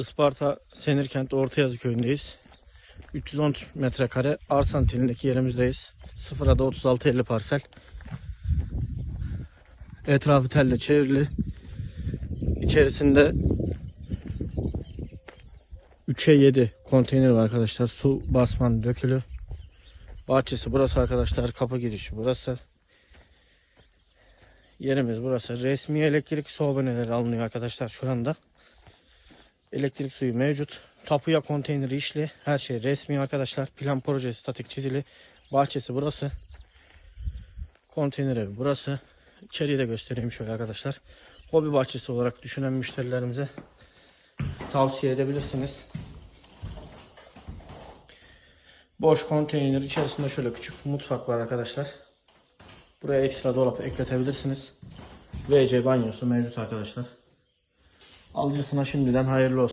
Isparta Senirkent Ortayazı köyündeyiz. 310 metrekare arsa niteliğindeki yerimizdeyiz. 0 ada 3650 parsel. Etrafı telle çevrili. İçerisinde 3'e 7 konteyner var arkadaşlar. Su basman dökülü. Bahçesi burası arkadaşlar. Kapı girişi burası. Yerimiz burası. Resmi elektrik su aboneleri alınıyor arkadaşlar şu anda. Elektrik suyu mevcut. Tapuya konteyneri işli. Her şey resmi arkadaşlar. Plan projesi statik çizili. Bahçesi burası. Konteyner evi burası. İçeriği de göstereyim şöyle arkadaşlar. Hobi bahçesi olarak düşünen müşterilerimize tavsiye edebilirsiniz. Boş konteyner içerisinde şöyle küçük mutfak var arkadaşlar. Buraya ekstra dolap ekletebilirsiniz. WC banyosu mevcut arkadaşlar. Alıcısına şimdiden hayırlı olsun.